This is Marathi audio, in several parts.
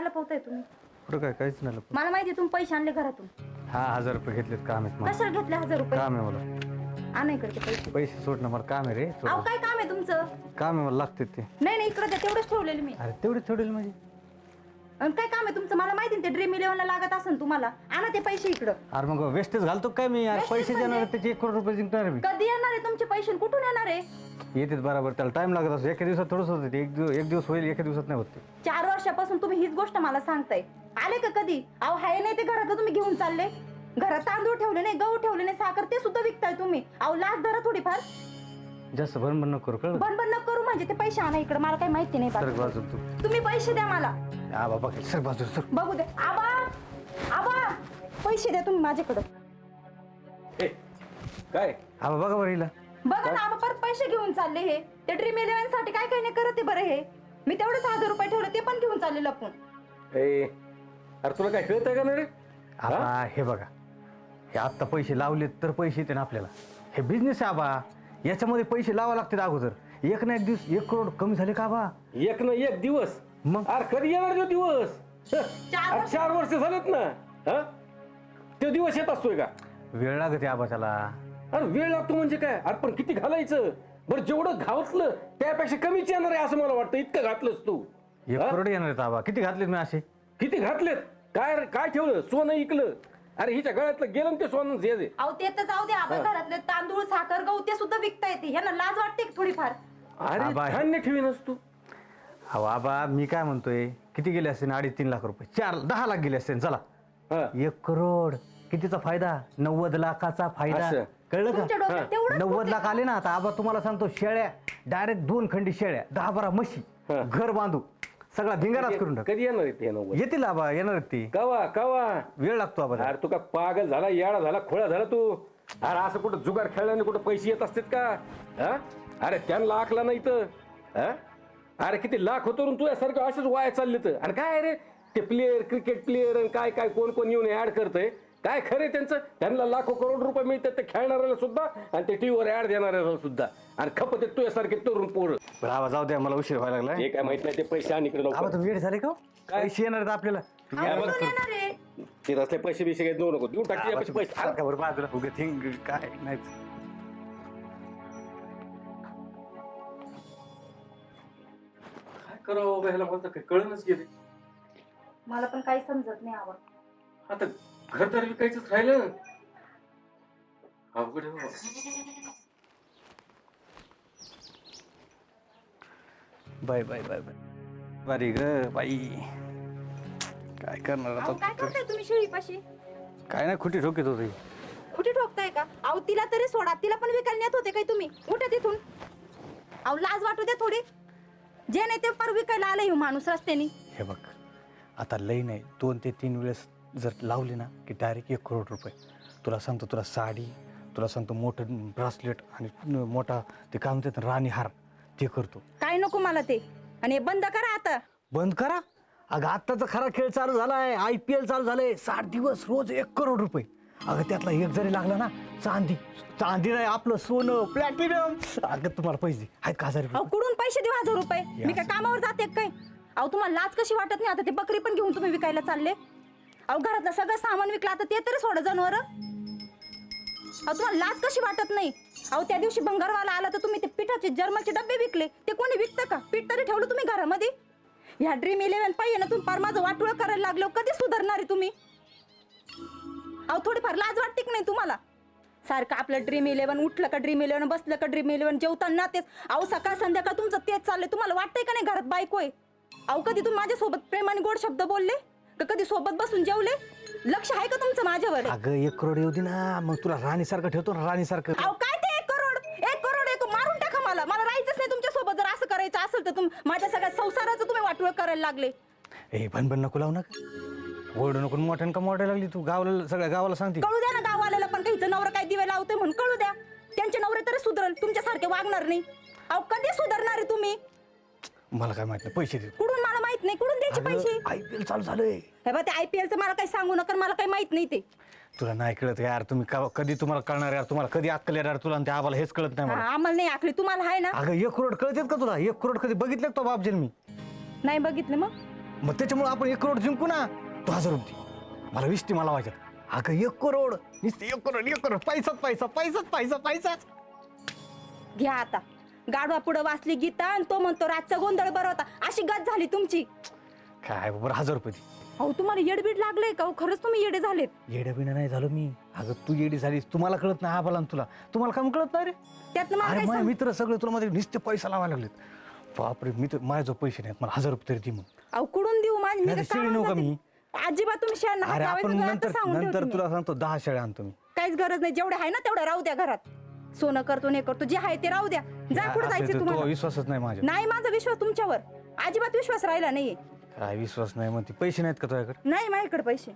काय लपवताय तुम्ही? काय काहीच नाही. मला माहिती तुम्ही पैसे आणले घरातून. हा हजार रुपये घेतलेत काम आहेत मला. कशाला घेतले हजार रुपये? काम आहे मला. आणा इकडचे पैसे. पैसे सोड ना मला काम आहे रे अहो. काय काम आहे तुमचं? काम आहे मला लागते ते. नाही नाही इकडे तेवढंच ठेवलेलं मी. अरे तेवढे थोडे म्हणजे? आणि काय काम आहे तुमचं? मला माहिती ना ते ड्रीम इलेव्हनला लागत असेल तुम्हाला. आणा ते पैसे इकडं. अरे मग वेस्टेज घालतो काय मी? यार Wastage पैसे म्हणजे? देणार आहे, त्याचे एक करोड रुपये जिंकणार मी. कधी येणार आहे तुमचे पैसे? आणि कुठून येणार आहे? येतेच बरोबर त्याला टाइम लागत असतो. एका दिवसात थोडंच होतं ते. एक दिवस एक दिवस होईल एका दिवसात नाही होत ते. चार वर्षापासून तुम्ही हीच गोष्ट मला सांगताय. आले का कधी? अहो हाय नाही ते घरात तुम्ही घेऊन चालले. घरात तांदूळ ठेवले नाही गहू ठेवले नाही साखर ते सुद्धा विकताय तुम्ही. अहो लाच धरा थोडीफार. जास्त नको करू कळलं? बन बन न करू म्हणजे ते पैसे आणा इकडे. मला काही माहिती नाही. बाजू तू. तुम्ही पैसे द्या मला. हा बाबा सर बाजू सर. बघू दे. आबा आबा पैसे द्या तुम्ही माझ्याकडं. काय? हा बघा बरं हिला. बघा ना आबा परत पैसे घेऊन चालले हे. ते ड्रीम इलेव्हनसाठी काय काही नाही करत आहे बरं हे. मी तेवढेच हजार रुपये ठेवले ते पण घेऊन चालले लपून. ए अरे तुला काय कळतंय का नाही रे? आबा हे? बघा. हे आत्ता पैसे लावलेत तर पैसे येते ना आपल्याला. हे बिझनेस आहे आबा. याच्यामध्ये पैसे लावा लागतात अगोदर. एक ना एक दिवस एक करोड कमी झाले का आबा? एक ना एक दिवस? मग? अरे कधी येणार तो दिवस? चार अरे वर्ष- चार वर्ष झालेत ना. हा? तो दिवस येत असतोय का? वेळ लागते आबा त्याला अरे वेळ लागतो म्हणजे काय? अरे पण किती घालायचं? बरं जेवढं घातलं त्यापेक्षा कमीच येणार आहे असं मला वाटतं. इतकं घातलंस तू. एक हा? करोड येणार आहेत आबा. किती घातलेत मी असे? किती घातलेत? काय रे, काय ठेवलं? सोनं इकलं. अरे हिच्या गळ्यातलं गेलं ना ते सोनं जे जे. अहो ते तर जाऊ दे आबा. घरातले तांदूळ साखर गहू ते सुद्धा विकता येते. ह्यांना लाज वाटते का थोडीफार? अरे आबा. धान्य ठेवीनस तू. अहो आबा मी काय म्हणतोय? किती गेले असते अडीच तीन लाख रुपये. चार दहा लाख गेले असते चला. हा. एक करोड. कितीचा फायदा? नव्वद लाखाचा फायदा. असं. कळलं तुमच्या का नव्वद लाख आले ना आता. आबा तुम्हाला सांगतो शेळ्या डायरेक्ट दोन खंडी शेळ्या दहा बारा म्हशी हा. घर बांधू सगळा धिंगाराच करून टाक कधी येणार आहे ते नव्वद? येतील आबा येणार आहेत ती. कवा कवा? वेळ लागतो आबा अरे तू का पागल झाला याडा झाला खोळा झाला तू. अरे असं कुठं जुगार खेळल्याने कुठं पैसे येत असतात का? हा? अरे त्यांना लाखला नाही तर हा? अरे किती लाख होतो रे तू यासारखं असेच वाया चालले तर आणि काय रे? ते प्लेअर क्रिकेट प्लेअर आणि काय काय कोण कोण येऊन ऍड करतंय? काय खरे त्यांचं? त्यांना लाखो करोड रुपये मिळतात ते खेळणाऱ्याला सुद्धा आणि ते टीव्हीवर ऍड देणाऱ्याला सुद्धा. आणि खपत आहेत तुझ्यासारखे तरुण पोरं. आबा जाऊ द्या मला उशीर व्हायला लागलाय. हे काय माहीत नाही ते पैसे आणि इकडे लवकर. वेळ झाले का हो? काय? पैसे येणार आहेत आपल्याला. ते असले पैसे बिसे देऊ नको. देऊ टाकते पैसे. अरे, सारखा बरं बाजूला उगे थिंग काय नाही करावं ह्याला मला तर काही कळूनच गेले मला पण काही समजत नाही आवड. आता घर तर विकायचंच राहिलं. अवघड आहे बाबा. Bye bye bye bye. बारी ग बाई. काय करणार अहो, काय आता करताय तुम्ही शेळीपाशी? काय नाही खुटी ठोकीत होती. कुठे ठोकताय का? अहो तिला तरी सोडा तिला पण विकायला नेत होते काय तुम्ही? उठा तिथून. अहो लाज वाटू द्या थोडी. जे नाही ते पर विकायला आलं माणूस रस्त्याने. हे बघ आता लई नाही दोन ते तीन वेळेस जर लावली ना की डायरेक्ट एक करोड रुपये. तुला सांगतो तुला साडी तुला सांगतो मोठं ब्रासलेट आणि मोठा ते काय म्हणतात ना, राणी हार ते करतो. काय नको मला ते. आणि हे बंद करा आता. बंद करा? अगं आत्ताचा खरा खेळ चालू झालाय. आय पी एल चालू झालंय. साठ दिवस रोज एक करोड रुपये. अगं त्यातला एक जरी लागला ना चांदी. चांदी नाही आपलं सोनं प्लॅटिनम अगं तुम्हाला पैसे. आहेत का हजार अहो रुपये कुठून पैसे देऊ हजार रुपये? मी काय. कामावर जाते का काय अहो तुम्हाला लाज कशी वाटत नाही? आता ते बकरी पण घेऊन तुम्ही विकायला चालले. अहो घरातलं सगळं सामान विकलं आता ते तरी सोडा जनावर. अहो तुम्हाला लाज कशी वाटत नाही? अहो त्या दिवशी भंगारवाला आला तर तुम्ही ते पिठाचे जर्मलचे डबे विकले. ते कोणी विकतं का? पीठ तरी ठेवलं तुम्ही घरामध्ये? ह्या ड्रीम इलेव्हन पाहिजे ना तुम्ही फार माझं वाटोळं करायला लागलो. कधी सुधारणार आहे तुम्ही? अहो थोडीफार लाज वाटते की नाही तुम्हाला? सारखं आपलं ड्रीम इलेव्हन उठलं का ड्रीम इलेव्हन बसलं का ड्रीम इलेव्हन जेवताना तेच अहो सकाळ संध्याकाळ तुमचं तेच चाललंय. तुम्हाला वाटतंय का नाही घरात बायको आहे? अहो कधी तुम्ही माझ्यासोबत प्रेमाने गोड शब्द बोलले? का कधी सोबत बसून जेवले? लक्ष आहे का तुमचं माझ्यावर? अगं एक करोड येऊ दे ना. मग तुला राणीसारखं ठेवतो ना राणीसारखं. अहो काय ते एक करोड? एक करोड एक मारून टाका मला. मला राहायचंच नाही तुमच्यासोबत जर असं करायचं असेल तर तुम माझ्या सगळ्या संसाराचं तुम्ही वाटोळ करायला लागले. ए भनभन नको लावू नका. ओरडू नको मोठ्यानं का मोठ्या लागली तू? गावाला सगळ्या गावाला सांगते. कळू द्या ना गाववाल्याला पण काही नवरा काय दिवे लावतोय म्हणून कळू द्या. त्यांचे नवरे तरी सुधरल तुमच्यासारखे वागणार नाही. अहो कधी सुधारणार आहे तुम्ही? मला काय माहीत नाही पैसे दे कुठून मला माहीत नाही कुठून द्यायचे पैसे? आय पी एल चालू झालंय. हे बघ ते आय पी एलचं मला काही सांगू नका मला काही माहीत नाही ते. तुला नाही कळत यार तुम्ही का- कधी तुम्हाला कळणार यार? तुम्हाला कधी अक्कल येणार तुला आणि त्या आम्हाला हेच कळत नाही हा, मला आम्हाला नाही आखली तुम्हाला आहे ना? अगं एक करोड कळतेत का तुला? एक करोड कधी बघितलं का तो बापजेल मी नाही बघितलं मग? मग त्याच्यामुळे आपण एक करोड जिंकू ना. तो हजार रुपये. मला वीस ती मला व्हायच्यात अगं एक करोड. नुसते एक करोड एक करोड. पैसाच पैसा पैसाच पैसा पैसाच. घ्या आता. गाडवा पुढं वाचली गीता आणि तो म्हणतो रातचा गोंधळ बरा होता. अशी गत झाली तुमची. काय बरं हजार रुपये दे. अहो तुम्हाला येडबीड लागलंय का? अहो, खरंच तुम्ही येडे झालेत. येडं बिणं नाही झालो मी. अगं तू येडी झालीस. तुम्हाला कळत नाही आबाला आणि तुला. तुम्हाला काम कळत नाही रे? त्यातनं मला अरे काय माझे सांग मित्र सगळे तुला मध्ये नुसते पैसा लावायला लागलेत. बापरे मित्र माझ्याजवळ पैसे नाहीत. मला हजार रुपये तरी दे मग. अहो कुडून देऊ? माझी मी नाही, काय शिळी कामाला नव्हू का जाते? मी? अजिबात तुम्ही शेण अरे आपण नंतर नंतर तुला सांगतो दहा शेळ्या आणतो मी. काहीच गरज नाही जेवढे आहे ना तेवढं राहू द्या घरात. सोनं करतो नाही करतो जे आहे ते राहू द्या. जा कुठं असं जायचं तर तुम्हाला? विश्वासच नाही माझ्या नाही माझा विश्वास तुमच्यावर. अजिबात विश्वास राहिला नाहीये. काय विश्वास नाही म्हणते पैसे नाहीत का तुझ्याकडे? नाही माझ्याकडे पैसे.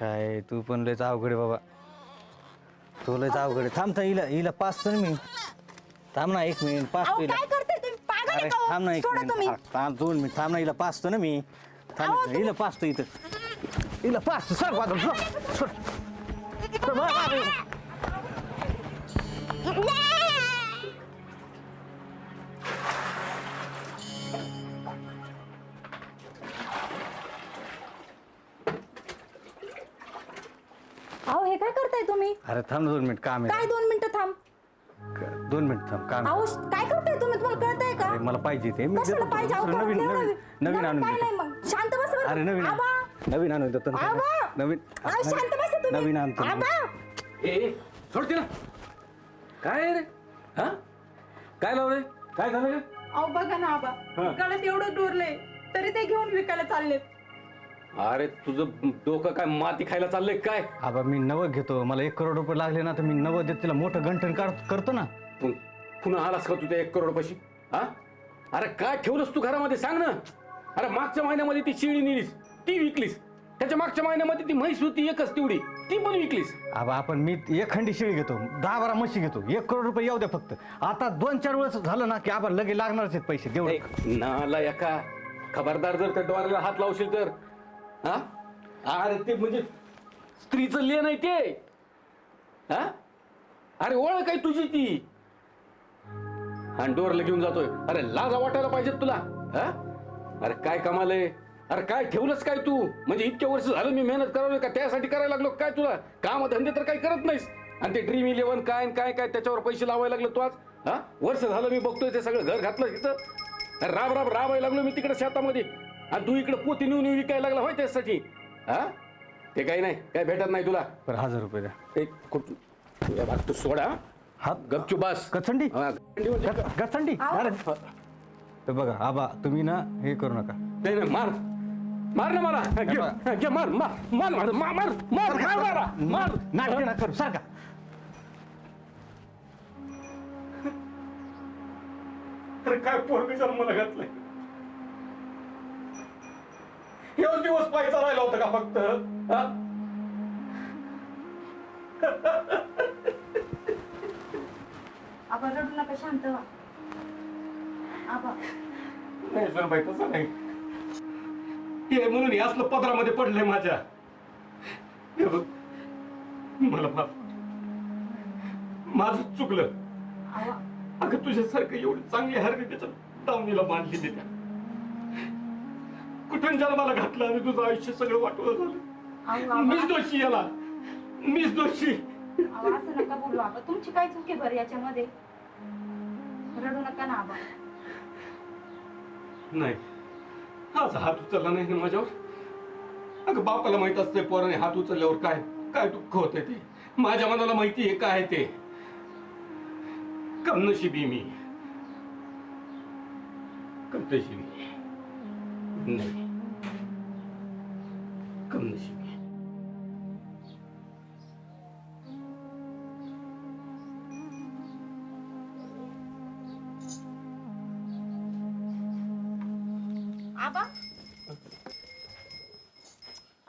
काय तू पण लयच अवघड आहे बाबा. तू लयच अवघड आहे. थांब तर हिला हिला पाच तर मी. थांब ना एक मिनिट पाच अहो हिला. काय करते तुम्ही? पागल आहे अरे का हो? थांब ना एक सोडा तुम्ही. मिनिट थांब दोन मिनिट. थांब ना हिला पाचतो ना मी. थांब इथं. हिला पाचतो इथं. हिला पाचतो सर वादळ सर सर. सर, वा- वा- वा. अहो हे काय करताय तुम्ही? अरे थांब ना दोन मिनिट काम काय आहे दोन मिनिटं थांब? दोन मिनिट थांब काम आहे. अहो काय करताय तुम्ही? तुम्हाला कळतंय का? अरे, मला पाहिजे ते. मी कशाला देतो पाहिजे? अहो, दुसरं नवीन नवीन नवीन आणून काय देतो नाही मग. शांत बस बरं. अरे नवीन आबा. नवीन आणून देतो ना. आबा! नवीन. अहो, शांत बसा तुम्ही. नवीन आणतो. नवीन. आबा. ए ए, सोड तिला काय आहे रे? हा? काय लावलंय काय झालं रे? अहो बघा ना आबा. हा. गळ्यात एवढं डोरलंय तरी ते घेऊन विकायला चाललेत. अरे तुझं डोकं काय माती खायला चाललंय काय? आबा मी नवं घेतो. मला एक करोड रुपये लागले ना तर मी नवं देत तिला मोठं गंठन काढ- करतो ना. पुन- पुन्हा आलास का तुझ्या एक करोड पैसे हा? अरे काय ठेवलंस तू घरामध्ये? सांग ना. अरे मागच्या महिन्यामध्ये ती शिळी नेलीस ती विकलीस. त्याच्या मागच्या महिन्यामध्ये ती म्हैस होती एकच तेवढी ती पण विकलीस. आबा आपण मी एक खंडी शिळी घेतो दहा बारा म्हशी घेतो एक करोड रुपये येऊ द्या फक्त. आता दोन चार वेळेस झालं ना की आबा लगे लागणारच आहेत पैसे ए, नाला एका खबरदार जर त्या डोळ्याला हात लावशील तर हा? अरे ते म्हणजे स्त्रीचं लेण आहे ते. हा? अरे ओळख आहे तुझी ती. आणि डोरला घेऊन जातोय. अरे लाजा वाटायला पाहिजेत तुला हा? अरे काय कमाल आहे? अरे काय ठेवलंच काय तू? म्हणजे इतक्या वर्ष झालं मी मेहनत करावी का? त्यासाठी करायला लागलो काय तुला? काम धंदे तर काही करत नाहीस. आणि ते ड्रीम इलेव्हन काय आणि काय काय त्याच्यावर पैसे लावायला लागलो तू आज? हा? वर्ष झालं मी बघतोय ते सगळं घर घातलं इथं. अरे राब राब राबायला लागलो मी तिकडे शेतामध्ये. आणि तू इकडे पोती नेऊन विकायला लागला होय त्यासाठी. हा? ते काही नाही काय भेटत नाही तुला. बरं हजार रुपये द्या. तुझ्या भाग तू सोडा हात गपचू बस. कचंडी हा, गचंडी म्हणजे? गचंडी? अरे तर बघा आबा तुम्ही ना हे करू नका. नाही नाही मार. मार ना मला. घे, मार मार. मार मार मार मार मार मार मारा. मार. नाटक ना करू सारखा. अरे काय पोरग जन्माला घातलंय? एवढ दिवस पाहायचा राहिला होता का फक्त? हा? आबा रडू नका शांत व्हा. आबा नाही सुनबाई तसं नाही. हे म्हणून हे असलं पदरामध्ये पडलंय माझ्या. हे बघ मला माफ माझं चुकलं. आवा. अगं तुझ्यासारखं एवढी चांगली हरणी त्याच्या दावणीला मांडलेली त्या. कुठून जन्माला घातलं आणि तुझं आयुष्य सगळं वाटवलं झालं. मीच दोषी याला. मीच दोषी. आवा असं नका बोलू आबा तुमची काय चुकी बरं याच्यामध्ये? रडू नका ना आबा नाही. आज हात उचलला नाही ना माझ्यावर. अगं बापाला माहीत असतंय पोराने हात उचलल्यावर काय काय दुःख होतंय ते. माझ्या मनाला माहिती आहे काय ते. कमनशिबी मी. कमनशिबी. नाही.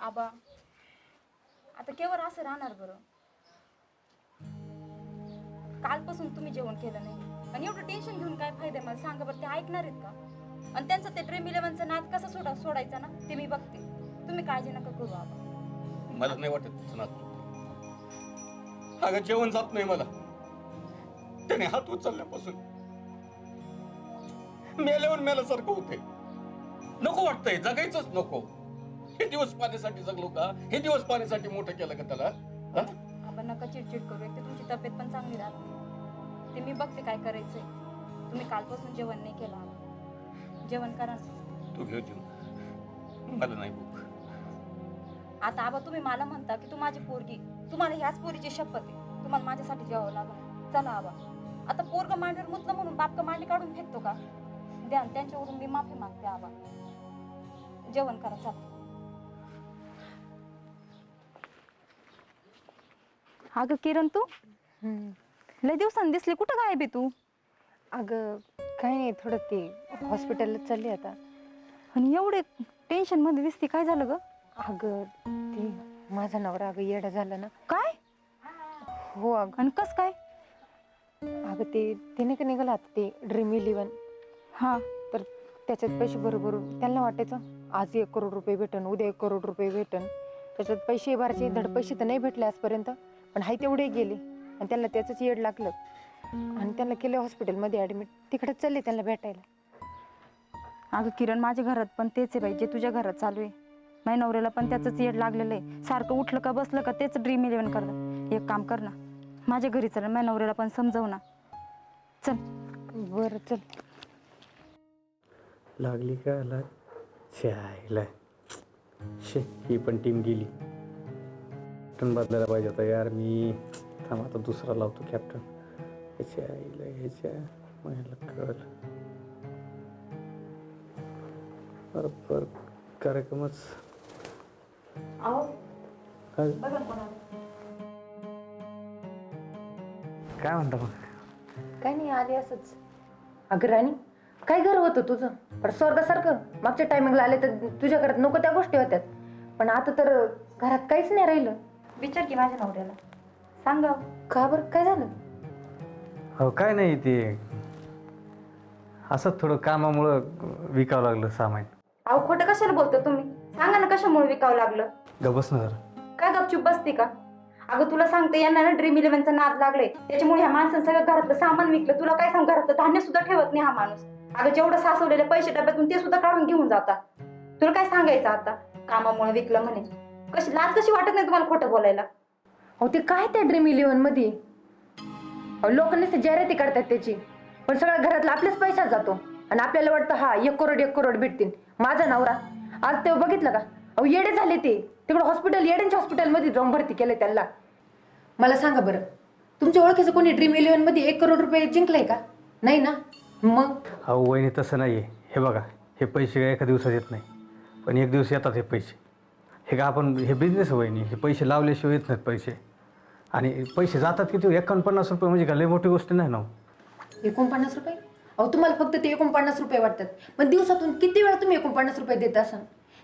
आबा. आता केवळ असं राहणार बरं? कालपासून तुम्ही जेवण केलं नाही. आणि एवढं टेन्शन घेऊन काय फायदा मला सांगा बरं ते ऐकणार आहेत का? आणि त्यांचं ते ड्रीम इलेव्हनचा नाद कसा सोडा सोडायचा ना? ते मी बघते. तुम्ही काळजी नका करू आबा. मला नाही वाटत तिचं अगं जेवण जात नाही मला. त्याने हात उचलल्यापासून. मेल्यावर मेल्यासारखं होते नको वाटतंय जगायचंच नको. हे दिवस पाण्यासाठी जगलो का? हे दिवस पाण्यासाठी मोठं केलं का त्याला? हा? आपण नका चिडचिड करू एक तर तुमची तब्येत पण चांगली राहते ते मी बघते काय करायचंय. तुम्ही कालपासून जेवण नाही केलं. जेवण करा ना. तू घेऊ जेवण. मला नाही भूक. आता आबा तुम्ही मला म्हणता की तू माझी पोरगी. तुम्हाला ह्याच पोरीची शपथ आहे. तुम्हाला माझ्यासाठी जेवावं लागलं. चला आबा. आता पोरग मांडीवर मुतलं म्हणून बाप का मांडी काढून फेकतो का? द्या त्यांच्यावरून मी माफी मागते आबा. जेवण करा चला. अगं किरण तू? लय दिवसांनी दिसली. कुठं गायब आहे तू? अगं काही नाही थोडं ते हॉस्पिटलला चालली आता. आणि एवढे टेन्शनमध्ये दिसते. काय झालं ग? अगं ते माझा नवरा अगं येडा झाला ना. काय? हो अगं. आणि कस काय? अगं ते ते नाही का निघालं आता ते ड्रीम इलेवन हा. तर त्याच्यात पैसे बरोबर त्यांना वाटायचं आज एक करोड रुपये भेटन उद्या एक करोड रुपये भेटन. त्याच्यात पैसे भरायचे धड पैसे तर नाही भेटले आजपर्यंत. पण हाय तेवढे गेले. आणि त्यांना त्याचंच येड लागलं. आणि त्यांना केलं हॉस्पिटलमध्ये ॲडमिट तिकडे चालले त्यांना भेटायला. अगं किरण माझ्या घरात पण तेच आहे बाई जे तुझ्या घरात चालू आहे. माझ्या नवऱ्याला पण त्याचंच येड लागलेलं आहे. सारखं उठलं का बसलं का तेच ड्रीम इलेव्हन करतं एक काम कर ना. माझ्या घरी चल माझ्या नवऱ्याला पण समजव ना. चल. बरं चल. लागली का लाग छायला शे ही पण टीम गेली. कॅप्टन बदलायला पाहिजे होता. यार मी थांब आता दुसरा लावतो कॅप्टन ह्याच्या आईला ह्याच्या मला कळ. बरोबर कार्यक्रमच. काय? काय म्हणता मग? काय नाही आली असंच. अगं राणी काय घर होतं तुझं? पण स्वर्गासारखं मागच्या टायमिंगला आले तर तुझ्या घरात नको त्या गोष्टी होत्यात. पण आता तर घरात काहीच नाही राहिलं. विचार की माझ्या नवऱ्याला. सांग. का बरं? काय झालं? हो काय नाही ते. असंच थोडं कामामुळं विकावं लागलं सामान. अहो खोटं कशाला बोलतो तुम्ही? सांगा ना कशामुळे विकावं लागलं? ग बस ना जरा. काय गपचूप बसते का? अगं तुला सांगते यांना ना ड्रीम इलेव्हनचा नाद लागले त्याच्यामुळे ह्या माणसानं सगळं घरातलं सामान विकलं. तुला काय सांग घरातलं धान्य सुद्धा ठेवत नाही हा माणूस. अगं जेवढं सासवलेले पैसे डब्यातून ते सुद्धा काढून घेऊन जाता तुला काय सांगायचं आता? कामामुळे विकलं म्हणे. कशी लाज कशी वाटत नाही तुम्हाला खोटं बोलायला? अहो ते काय त्या ड्रीम इलेव्हनमध्ये अहो लोकांनी ते जाहिराती करतात त्याची. पण सगळ्या घरातला आपल्याच पैसा जातो. आणि आपल्याला वाटतं हा एक करोड एक करोड भेटतील. माझा नवरा. आज ते बघितलं का? अहो येडे झाले ते. तिकडं हॉस्पिटल येड्यांच्या हॉस्पिटलमध्ये जाऊन भरती केले त्यांना. मला सांगा बरं तुमच्या ओळखीचं कोणी ड्रीम इलेव्हनमध्ये एक करोड रुपये जिंकलंय का? नाही ना? मग? अहो वहिनी तसं नाही आहे हे बघा हे पैसे काय एका दिवसात येत नाही. पण एक दिवस येतात हे पैसे. हे का आपण हे बिझनेस नाही हे पैसे लावल्याशिवाय येत नाहीत पैसे. आणि पैसे जातात किती? एकोणपन्नास रुपये म्हणजे का लय मोठी गोष्ट नाही ना हो. एकोणपन्नास रुपये? अहो तुम्हाला फक्त ते एकोणपन्नास रुपये वाटतात. पण दिवसातून किती वेळा तुम्ही एकोणपन्नास रुपये देत असाल?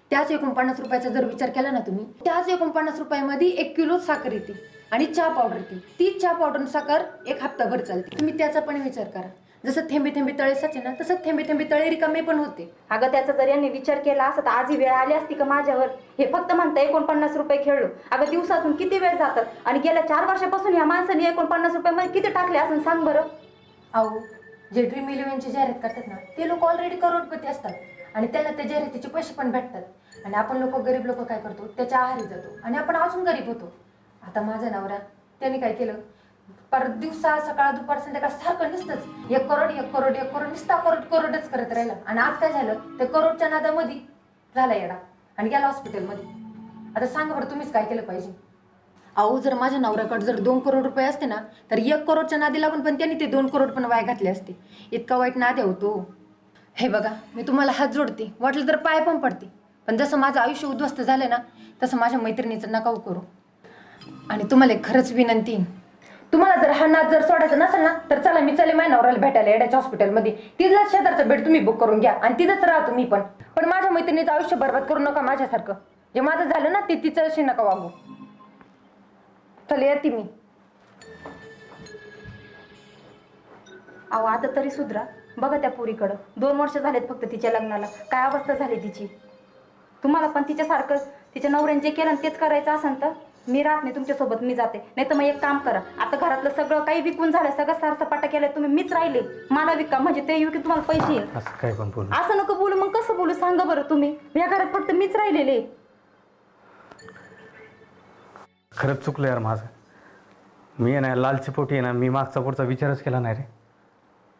त्याच एकोणपन्नास रुपयाचा जर विचार केला ना तुम्ही त्याच एकोणपन्नास रुपयामध्ये एक किलो साखर येते आणि चहा पावडर येते. तीच चहा पावडर आणि साखर एक हप्ताभर चालते. तुम्ही त्याचा पण विचार करा. जसं थेंबे थेंबे तळे साचे ना तसं थेंबे थेंबे तळे रिकामे पण होते. अगं त्याचा जर यांनी विचार केला असता तर आज ही वेळ आली असती का माझ्यावर? हे फक्त म्हणता एकोणपन्नास रुपये खेळलो. अगं दिवसातून किती वेळ जातात? आणि गेल्या चार वर्षापासून या माणसाने एकोणपन्नास रुपयामध्ये किती टाकले असं सांग बरं? अहो जे ड्रीम इलेव्हनची जाहिरात करतात ना ते लोक ऑलरेडी करोडपती असतात. आणि त्यांना त्या जाहिरातीचे पैसे पण भेटतात. आणि आपण लोक गरीब लोक काय करतो? त्याच्या आहारी जातो. आणि आपण अजून गरीब होतो. आता माझा नवरा त्याने काय केलं? पर दिवसा सकाळ दुपार संध्याकाळ सारखं नुसतंच. एक करोड एक करोड एक करोड नुसता करोड करोडच करत राहिला. आणि आज काय झालं? ते करोडच्या नादामध्ये झाला येडा. आणि गेला हॉस्पिटलमध्ये आता सांगा बरं तुम्हीच काय केलं पाहिजे? अहो जर माझ्या नवऱ्याकडे जर दोन करोड रुपये असते ना तर एक करोडच्या नादी लागून पण त्यांनी ते दोन करोड पण वाया घातले असते. इतका वाईट नाद्या होतो हे बघा मी तुम्हाला हात जोडते. वाटलं तर पाय पण पडते. पण जसं माझं आयुष्य उद्ध्वस्त झालं ना तसं माझ्या मैत्रिणीचं नका करू. आणि तुम्हाला खरंच विनंती आहे. तुम्हाला जर हा नाद जर सोडायचा नसेल ना तर चला मी चले माय नवऱ्याला भेटायला येड्याच्या हॉस्पिटलमध्ये तिथलाच शेजारचं बेड तुम्ही बुक करून घ्या आणि तिथंच राहतो मी पण. पण माझ्या मैत्रिणीचं आयुष्य बरबाद करू नका माझ्यासारखं. जे माझं झालं ना ते तिचं अशी नका वागू. चल येते मी. अहो आता तरी सुधरा. बघा त्या पुरीकडं. दोन वर्ष झालेत फक्त तिच्या लग्नाला. काय अवस्था झाली तिची? तुम्हाला पण तिच्यासारखं तिच्या नवऱ्याने जे केलं ना तेच करायचं असेल तर? मी राहत नाही तुमच्यासोबत मी जाते. नाही तर मग एक काम करा आता घरातलं सगळं काही विकून झालं सगळं सारसपाटा केलं तुम्ही मीच राहिले. मला विका म्हणजे ते येऊ की तुम्हाला पैसे येईल असं काय पण बोल. असं नको बोलू मग कसं बोलू सांगा बरं तुम्ही. या घरात फक्त मीच राहिलेले. खरंच चुकलं यार माझं. मी आहे ना लालची पोटी आहे ना मी मागचा पुढचा विचारच केला नाही रे.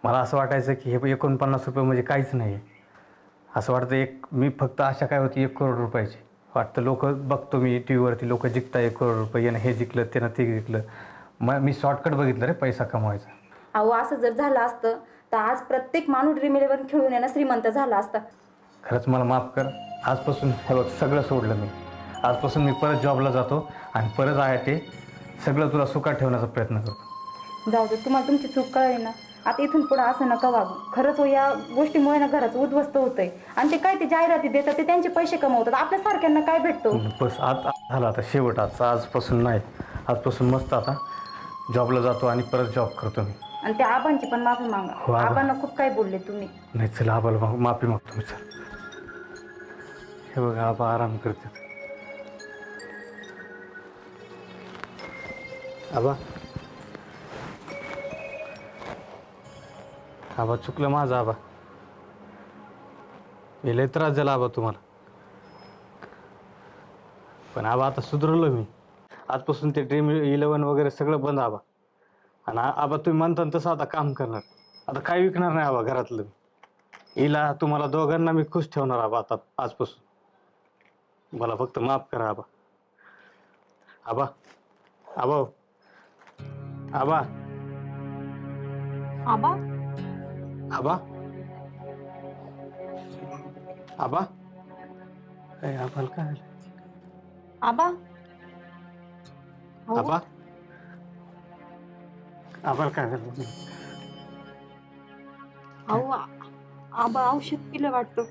मला असं वाटायचं की हे एकोणपन्नास रुपये म्हणजे काहीच नाही आहे असं वाटतं एक मी फक्त आशा काय होती एक करोड रुपयाची. वाटतं लोक बघतो मी टी व्हीवरती लोक जिंकता एक करोड रुपये यानं हे जिंकलं त्यानं ते जिंकलं. मग मी शॉर्टकट बघितलं रे पैसा कमवायचा. अहो असं जर झालं असतं तर आज प्रत्येक माणूस ड्रीम इलेव्हन खेळून येणं श्रीमंत झाला असता. खरंच मला माफ कर. आजपासून हे बघ सगळं सोडलं मी. आजपासून मी परत जॉबला जातो आणि परत आहे ते सगळं तुला सुखात ठेवण्याचा प्रयत्न करतो. जाऊ दे तुम्हाला तुमची चूक कळली ना. आता इथून पुढे असं नका वागू. खरंच हो या गोष्टीमुळे ना घराचं उद्ध्वस्त होतंय. आणि ते काय ते जाहिराती देतात ते त्यांचे पैसे कमवतात. आपल्या सारख्यांना काय भेटतो? बस आज झालं आता शेवट. आज आजपासून नाही. आजपासून मस्त आता जॉबला जातो आणि परत जॉब करतो मी. आणि त्या आबांची पण माफी हो, मागा आबा. आबांना खूप काय बोलले तुम्ही. नाही चला आबाला मा- माफी मागतो मी चल. हे बघा आबा आराम करते आबा. आबा चुकलं माझं आबा. हे लय त्रास झाला आबा तुम्हाला. पण आबा आता सुधरलो मी. आजपासून ते ड्रीम इलेवन वगैरे सगळं बंद आबा. आणि आबा तुम्ही म्हणता तसं आता काम करणार. आता काही विकणार नाही आबा घरातलं हिला तुम्हाला दोघांना मी खुश ठेवणार आबा आता आजपासून. मला फक्त माफ करा आबा. आबा आबा हो. आबा. आबा? आबा? आबा? ए, आबाला काय? झालं? आबा? अहो, आबा? आबाला काय झालं अहो आ- आबा औषध पिलं वाटतं.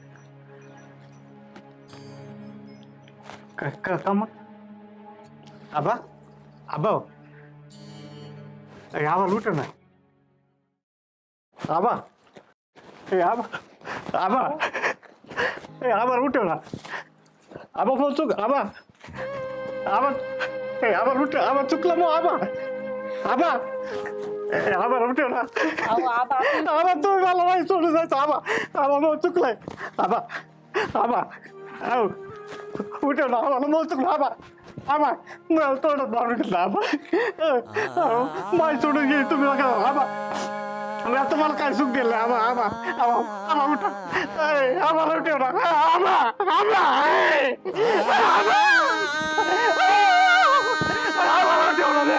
काय का का मग? आबा? आबा हो. ए, आबा लुट ना. आबा? ए आबा आबा ए आबा उठ ना आबा फोन चुक आबा आबा ए आबा उठ आबा चुकलं मग आबा आबा ए आबा उठ ना अहो आबा आपण- आबा तुम्ही मला नाही सोडून जायचं आबा आबा मग चुकलंय आबा आबा आहो उठ ना आम्हाला मग चुकलं आबा आबा मला तोंडात मारून घेतलं आबा अहो, माय सोडून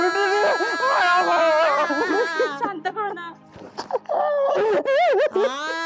गेली तुम्ही बघा आबा मी आता